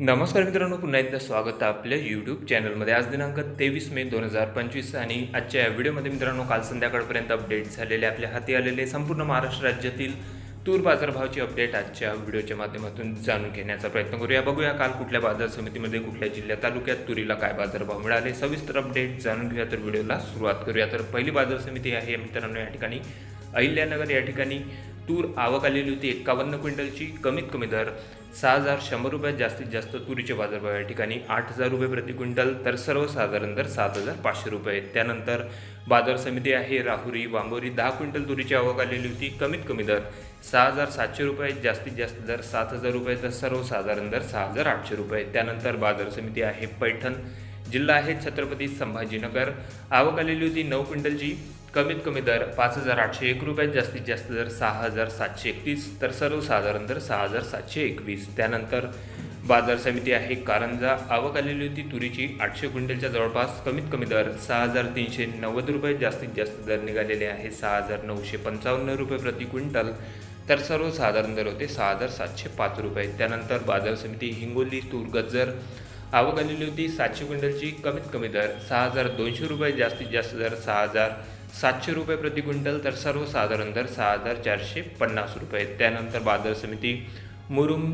नमस्कार मित्रांनो पुन्हा एकदा स्वागत आहे आपल्या यूट्यूब चॅनलमध्ये आज दिनांक तेवीस मे दोन हजार पंचवीस आणि आजच्या या व्हिडिओमध्ये मित्रांनो काल संध्याकाळपर्यंत अपडेट झालेले आपल्या हाती आलेले संपूर्ण महाराष्ट्र राज्यातील तूर बाजारभावची अपडेट आजच्या व्हिडिओच्या माध्यमातून जाणून घेण्याचा प्रयत्न करूया. बघूया काल कुठल्या बाजार समितीमध्ये कुठल्या जिल्ह्या तालुक्यात तुरीला काय बाजारभाव मिळाले सविस्तर अपडेट जाणून घेऊया तर व्हिडिओला सुरुवात करूया. तर पहिली बाजार समिती आहे मित्रांनो या ठिकाणी अहिल्यानगर या ठिकाणी. तूर आवक आलेली होती. एकावन्न क्विंटलची कमीत कमी दर सहा हजार शंभर रुपयात जास्तीत जास्त तुरीचे बाजारभाव या ठिकाणी आठ हजार रुपये प्रति क्विंटल तर सर्वसाधारण दर सात हजार पाचशे रुपये. त्यानंतर बाजार समिती आहे राहुरी वांबोरी दहा क्विंटल तुरीची आवक आलेली होती कमीत कमी दर सहा हजार सातशे रुपये जास्तीत जास्त दर सात हजार रुपये तर सर्वसाधारण दर सहा हजार आठशे रुपये. त्यानंतर बाजार समिती आहे पैठण जिल्हा आहे छत्रपती संभाजीनगर. आवक आलेली होती नऊ क्विंटलची कमीत कमी दर पाच हजार आठशे एक रुपयात जास्तीत जास्त दर सहा हजार सातशे एकतीस तर सर्वसाधारण दर सहा हजार सातशे एकवीस. त्यानंतर बाजार समिती आहे कारंजा. आवक आलेली होती तुरीची आठशे क्विंटलच्या जवळपास. कमीत कमी दर सहा हजार तीनशे नव्वद रुपये जास्तीत जास्त दर निघालेले आहे सहा हजार नऊशे पंचावन्न रुपये प्रति क्विंटल. तर सर्वसाधारण दर होते सहा हजार सातशे पाच रुपये. त्यानंतर बाजार समिती हिंगोली तूर गज्जर. आवक आलेली होती सातशे क्विंटलची. कमीत कमी दर सहा हजार दोनशे रुपये जास्तीत जास्त दर सहा हजार सातशे रुपये प्रति क्विंटल तर सर्वसाधारण दर सहा हजार चारशे पन्नास रुपये. त्यानंतर बाजार समिती मुरुम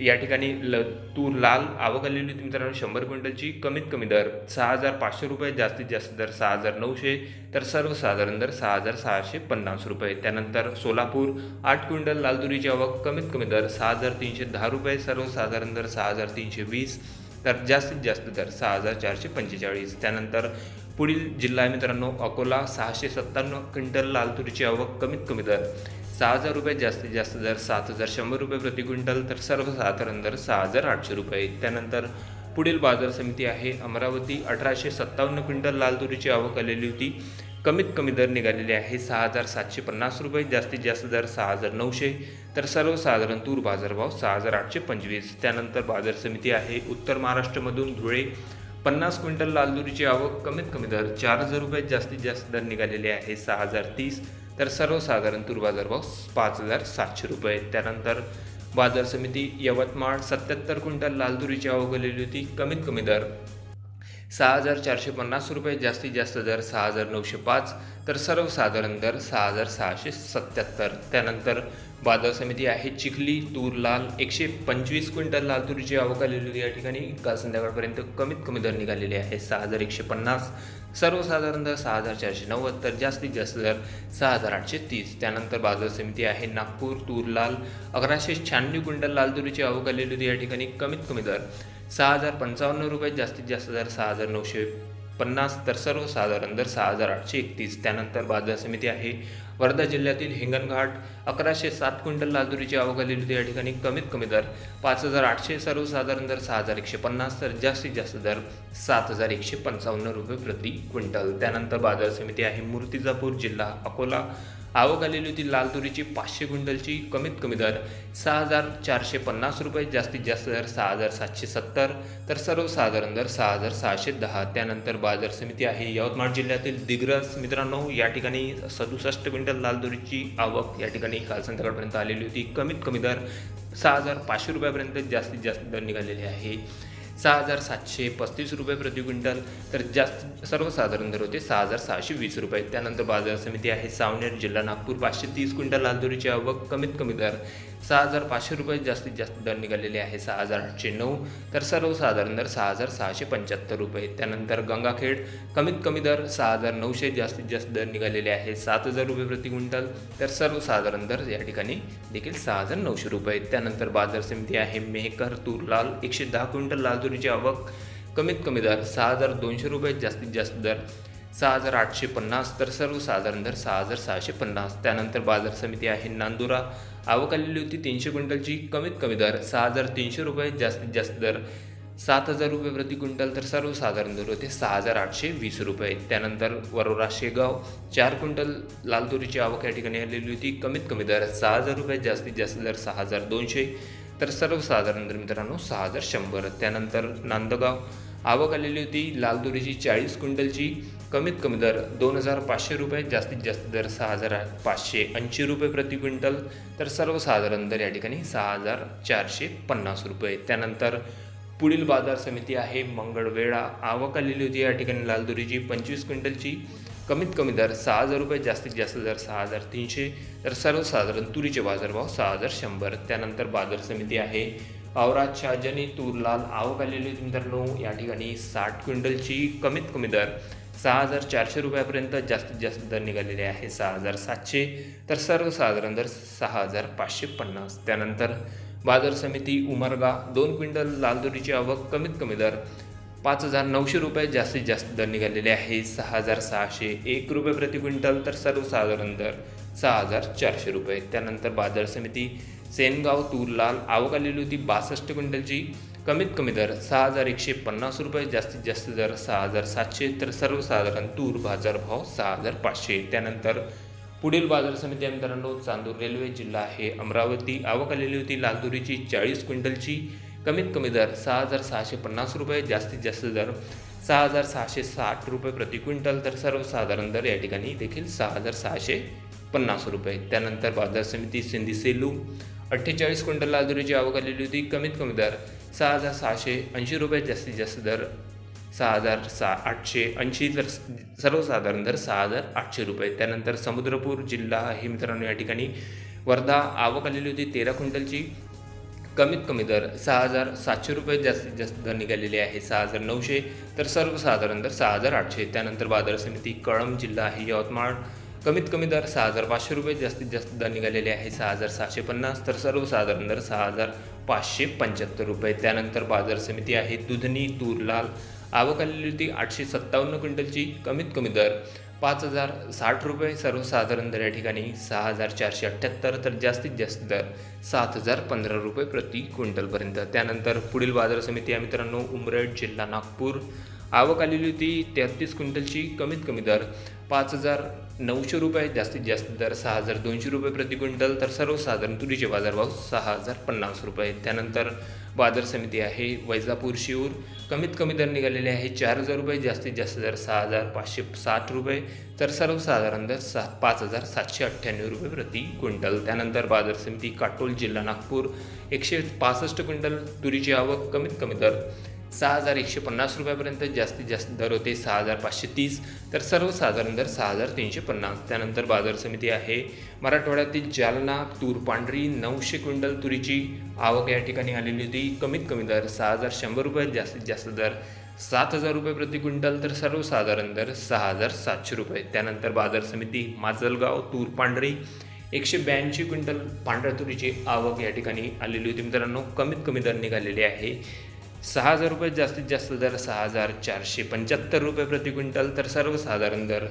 या ठिकाणी ल तूर लाल आवक आलेली होती मित्रांनो शंभर क्विंटलची. कमीत कमी दर सहा हजार पाचशे रुपये जास्तीत जास्त दर सहा हजार नऊशे तर सर्वसाधारण दर सहा हजार सहाशे पन्नास रुपये. त्यानंतर सोलापूर आठ क्विंटल लाल तुरीची आवक कमीत कमी दर सहा हजार तीनशे दहा रुपये सर्वसाधारण दर सहा हजार तीनशे वीस तर जास्तीत जास्त दर सहा हजार चारशे पंचेचाळीस. त्यानंतर पुढील जिल्हा आहे मित्रांनो अकोला सहाशे सत्त्याण्णव क्विंटल लाल तुरीची आवक कमीत कमी दर सहा हजार रुपये जास्तीत जास्त दर सात हजार शंभर रुपये प्रति क्विंटल तर सर्वसाधारण दर सहा हजार आठशे रुपये. त्यानंतर पुढील बाजार समिती आहे अमरावती. अठराशे सत्तावन्न क्विंटल लाल तुरीची आवक आलेली होती. कमीत कमी दर निघालेले आहे सहा हजार सातशे पन्नास रुपये जास्तीत जास्त दर सहा हजार नऊशे तर सर्वसाधारण तूर बाजारभाव सहा हजार आठशे पंचवीस. त्यानंतर बाजार समिती आहे उत्तर महाराष्ट्रामधून धुळे. पन्नास क्विंटल लालदुरीची आवक कमीत कमी दर चार हजार रुपये जास्तीत जास्त दर निघालेले आहे सहा हजार तीस. तर सर्वसाधारण तूर बाजारभाव पाच हजार सातशे रुपये. त्यानंतर बाजार समिती यवतमाळ सत्याहत्तर क्विंटल लालदुरीची आवक आलेली होती कमीत कमी दर सहा हजार चारशे पन्नास रुपये जास्तीत जास्त दर सहा हजार नऊशे पाच. तर सर्वसाधारण दर सहा हजार सहाशे सत्याहत्तर. त्यानंतर बाजार समिती आहे चिखली तूर लाल एकशे पंचवीस क्विंटल लाल तुरीची आवक आलेली होती या ठिकाणी. काल संध्याकाळपर्यंत कमीत कमी दर निघालेले आहे सहा हजार एकशे पन्नास. सर्वसाधारण दर सहा हजार चारशे नव्वद तर जास्तीत जास्त दर सहा हजार आठशे तीस. त्यानंतर बाजार समिती आहे नागपूर तूर लाल अकराशे शहाण्णव क्विंटल लाल तुरीची आवक आलेली होती या ठिकाणी कमीत कमी दर सहा हजार पंचावन्न रुपये जास्तीत जास्त दर सहा हजार नऊशे पन्नास तर सर्वसाधारण दर सहा हजार आठशे एकतीस. त्यानंतर बाजार समिती आहे. वर्धा जिल्ह्यातील हिंगणघाट अकराशे सात क्विंटल लाजुरीची आवक आलेली होती. या ठिकाणी कमीत कमी दर पाच हजार आठशे सर्वसाधारण दर सहा हजार एकशे पन्नास तर जास्तीत जास्त दर सात हजार एकशे पंचावन्न रुपये प्रति क्विंटल. त्यानंतर बाजार समिती आहे. मूर्तिजापूर जिल्हा अकोला आवक आलेली होती लाल तुरीची पाचशे क्विंटलची कमीत कमी दर सहा हजार चारशे पन्नास रुपये जास्तीत जास्त दर सहा हजार सातशे सत्तर तर सर्वसाधारण दर सहा हजार सहाशे दहा. त्यानंतर बाजार समिती आहे यवतमाळ जिल्ह्यातील दिग्रस. मित्रांनो या ठिकाणी सदुसष्ट क्विंटल लाल तुरीची आवक या ठिकाणी काल संध्याकाळपर्यंत आलेली होती. कमीत कमी दर सहा हजार पाचशे रुपयापर्यंत जास्तीत जास्त दर निघालेले आहे. सहा हजार सातशे पस्तीस रुपये प्रति क्विंटल. तर जास्त सर्वसाधारण दर होते सहा हजार सहाशे वीस रुपये. त्यानंतर बाजार समिती आहे सावनेर जिल्हा नागपूर. पाचशे तीस क्विंटल लालदुरीची आवक कमीत कमी दर सहा हजार पाचशे रुपये. जास्तीत जास्त दर निघालेले आहे सहा हजार आठशे नऊ. तर सर्वसाधारण दर सहा हजार सहाशे पंच्याहत्तर रुपये. त्यानंतर गंगाखेड कमीत कमी दर सहा हजार नऊशे. जास्तीत जास्त दर निघालेले आहे सात हजार रुपये प्रति क्विंटल. तर सर्वसाधारण दर या ठिकाणी देखील सहा हजार नऊशे रुपये. त्यानंतर बाजार समिती आहे मेहकर तूर लाल एकशे दहा क्विंटल लाल तुरीची आवक कमीत कमी दर सहा हजार दोनशे रुपये जास्तीत जास्त दर सहा हजार आठशे पन्नास तर सर्वसाधारण दर सहा हजार सहाशे पन्नास. त्यानंतर बाजार समिती आहे नांदुरा. आवक आलेली होती तीनशे क्विंटलची. कमीत कमी दर सहा हजार तीनशे रुपये जास्तीत जास्त दर सात हजार रुपये प्रति क्विंटल तर सर्वसाधारण दर होते सहा हजार आठशे वीस रुपये. त्यानंतर वरोरा शेगाव चार क्विंटल लाल तुरीची आवक या ठिकाणी आलेली होती. कमीत कमी दर सहा हजार रुपये जास्तीत जास्त दर सहा हजार दोनशे. तर सर्वसाधारण दर मित्रांनो सहा हजार शंभर. त्यानंतर नांदगाव. आवक आलेली होती. लाल तुरीची चाळीस क्विंटलची. कमीत कमी दर दोन हजार पाचशे रुपये. जास्तीत जास्त दर सहा हजार पाचशे ऐंशी रुपये प्रति क्विंटल. तर सर्वसाधारण दर या ठिकाणी सहा हजार चारशे पन्नास रुपये. त्यानंतर पुढील बाजार समिती आहे मंगळवेळा आवक आलेली होती या ठिकाणी लाल तुरीची पंचवीस क्विंटलची. कमीत कमी दर सहा हजार रुपये जास्तीत जास्त दर सहा हजार तीनशे तर सर्वसाधारण तुरीचे बाजारभाव सहा हजार शंभर. त्यानंतर बाजार समिती आहे. औरात शहाजनी तूर लाल आवक आलेली होती मित्रांनो. या ठिकाणी साठ क्विंटलची कमीत कमी दर सहा हजार चारशे रुपयापर्यंत जास्तीत जास्त दर निघालेले आहे सहा हजार सातशे. तर सर्वसाधारण दर सहा हजार पाचशे पन्नास. त्यानंतर बाजार समिती उमरगा दोन क्विंटल लाल तुरीची आवक कमीत कमी दर पाच हजार नऊशे रुपये जास्तीत जास्त दर निघालेले आहे. सहा हजार सहाशे एक रुपये प्रति क्विंटल तर सर्वसाधारण दर सहा हजार चारशे रुपये. त्यानंतर बाजार समिती सेनगाव तूर लाल आवक आलेली होती बासष्ट क्विंटलची. कमीत कमी दर सहा हजार एकशे पन्नास रुपये जास्तीत जास्त दर सहा हजार सातशे तर सर्वसाधारण तूर बाजारभाव सहा हजार पाचशे. त्यानंतर पुढील बाजार समिती आमदारांनो चांदूर रेल्वे जिल्हा आहे अमरावती. आवक आलेली होती लाल तुरीची चाळीस क्विंटलची. कमीत कमी दर सहा हजार सहाशे पन्नास रुपये जास्तीत जास्त दर सहा हजार सहाशे साठ रुपये प्रति क्विंटल. तर सर्वसाधारण दर या ठिकाणी देखील सहा हजार सहाशे पन्नास रुपये. त्यानंतर बाजार समिती सिंधी सेलू अठ्ठेचाळीस क्विंटल लाजुरीची आवक आलेली होती. कमीत कमी दर सहा हजार सहाशे ऐंशी रुपये जास्तीत जास्त दर सहा हजार सहा आठशे ऐंशी. तर सर्वसाधारण दर सहा हजार आठशे रुपये. त्यानंतर समुद्रपूर जिल्हा हे मित्रांनो या ठिकाणी वर्धा आवक आलेली होती तेरा क्विंटलची. कमीत कमी दर सहा हजार सातशे रुपये जास्तीत जास्त दर निघालेले आहे. सहा हजार नऊशे तर सर्वसाधारण दर सहा हजार आठशे. त्यानंतर बाजार समिती कळंब जिल्हा आहे यवतमाळ. कमीत कमी दर सहा हजार पाचशे रुपये जास्तीत जास्त दर निघालेले आहे. सहा हजार सहाशे पन्नास तर सर्वसाधारण दर सहा हजार पाचशे पंच्याहत्तर रुपये. त्यानंतर बाजार समिती आहे दुधनी तूर लाल. आवक आलेली होती आठशे सत्तावन्न क्विंटलची. कमीत कमी दर पाच हजार साठ रुपये सर्वसाधारण दर या ठिकाणी सहा हजार चारशे अठ्ठ्याहत्तर तर जास्तीत जास्त दर सात हजार पंधरा रुपये प्रति क्विंटलपर्यंत. त्यानंतर पुढील बाजार समिती या मित्रांनो उमरेड जिल्हा नागपूर. आवक आलेली होती तेहतीस क्विंटलची कमीत कमी दर पाच हजार नऊशे रुपये जास्तीत जास्त दर सहा हजार दोनशे रुपये प्रति क्विंटल तर सर्वसाधारण तुरीचे बाजारभाव सहा हजार पन्नास रुपये. त्यानंतर बाजार समिती आहे वैजापूर शिऊर. कमीत कमी दर निघालेले आहे चार हजार रुपये जास्तीत जास्त दर सहा हजार पाचशे साठ रुपये. तर सर्वसाधारण दर सहा पाच हजार सातशे अठ्ठ्याण्णव रुपये प्रति क्विंटल. त्यानंतर बाजार समिती काटोल जिल्हा नागपूर. एकशे पासष्ट क्विंटल तुरीची आवक कमीत कमी दर सहा हजार एकशे पन्नास रुपयापर्यंत जास्तीत जास्त दर होते सहा हजार पाचशे तीस तर सर्वसाधारण दर सहा हजार तीनशे पन्नास. त्यानंतर बाजार समिती आहे. मराठवाड्यातील जालना तूर पांढरी नऊशे क्विंटल तुरीची आवक या ठिकाणी आलेली होती. कमीत कमी दर सहा हजार शंभर रुपये जास्तीत जास्त दर सात हजार रुपये प्रति क्विंटल तर सर्वसाधारण दर सहा हजार सातशे रुपये. त्यानंतर बाजार समिती माजलगाव तूर पांढरी एकशे ब्याऐंशी क्विंटल पांढऱ्या तुरीची आवक या ठिकाणी आलेली होती. मित्रांनो कमीत कमी दर निघालेली आहे. सहा हजार रुपये जास्तीत जास्त दर सहा हजार चारशे पंच्याहत्तर रुपये प्रति क्विंटल तर सर्वसाधारण दर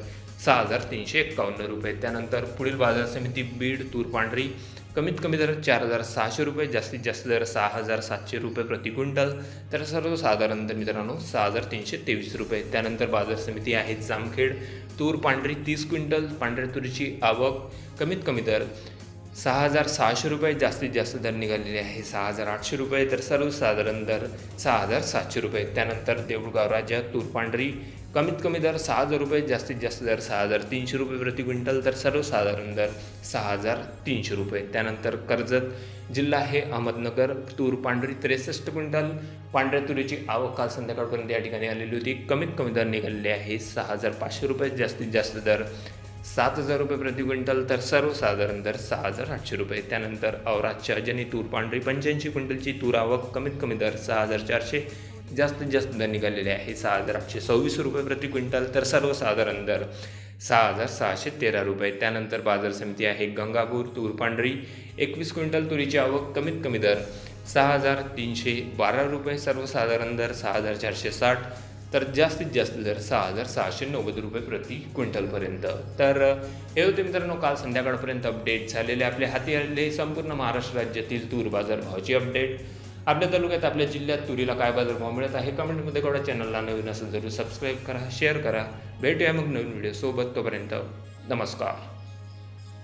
सहा हजार तीनशे एक्कावन्न रुपये. त्यानंतर पुढील बाजार समिती बीड तूर पांढरी कमीत कमी दर चार हजार सहाशे रुपये जास्तीत जास्त दर सहा हजार सातशे रुपये प्रति क्विंटल तर सर्वसाधारण दर मित्रांनो सहा हजार तीनशे तेवीस रुपये. त्यानंतर बाजार समिती आहे जामखेड तूर पांढरी तीस क्विंटल पांढऱ्या तुरीची आवक कमीत कमी दर सहा हजार सहाशे रुपये जास्तीत जास्त दर निघालेले आहे. सहा हजार आठशे रुपये तर सर्वसाधारण दर सहा हजार सातशे रुपये. त्यानंतर देऊळगाव राजा तूर पांढरी कमीत कमी दर सहा हजार रुपये जास्तीत जास्त दर सहा हजार तीनशे रुपये प्रति क्विंटल तर सर्वसाधारण दर सहा हजार तीनशे रुपये. त्यानंतर कर्जत जिल्हा आहे अहमदनगर तूर पांढरी त्रेसष्ट क्विंटल पांढऱ्या तुरीची आवक काल संध्याकाळपर्यंत या ठिकाणी आलेली होती. कमीत कमी दर निघालेले आहे सहा हजार पाचशे रुपये जास्तीत जास्त दर सात हजार रुपये प्रति क्विंटल तर सर्वसाधारण दर सहा हजार आठशे रुपये. त्यानंतर औरातच्या अजनी तूर पांढरी पंच्याऐंशी क्विंटलची तूर आवक कमीत कमी दर सहा हजार चारशे. जास्तीत जास्त दर निघालेले आहे सहा हजार आठशे सव्वीस रुपये प्रति क्विंटल तर सर्वसाधारण दर सहा हजार सहाशे तेरा रुपये. त्यानंतर बाजार समिती आहे गंगापूर तूर पांढरी. एकवीस क्विंटल तुरीची आवक कमीत कमी दर सहा हजार तीनशे बारा रुपये. सर्वसाधारण दर सहा हजार चारशे साठ. तर जास्तीत जास्त दर सहा हजार सहाशे नव्वद रुपये प्रति क्विंटलपर्यंत. तर हे होते मित्रांनो काल संध्याकाळपर्यंत अपडेट झालेले आपल्या हाती आलेले संपूर्ण महाराष्ट्र राज्यातील तूर बाजार भावाची अपडेट आपल्या तालुक्यात आपल्या जिल्ह्यात तुरीला काय बाजारभाव मिळत आहे कमेंटमध्ये कळा चॅनलला नवीन असेल जरूर सबस्क्राईब करा शेअर करा. भेटूया मग नवीन व्हिडिओसोबत तोपर्यंत. नमस्कार.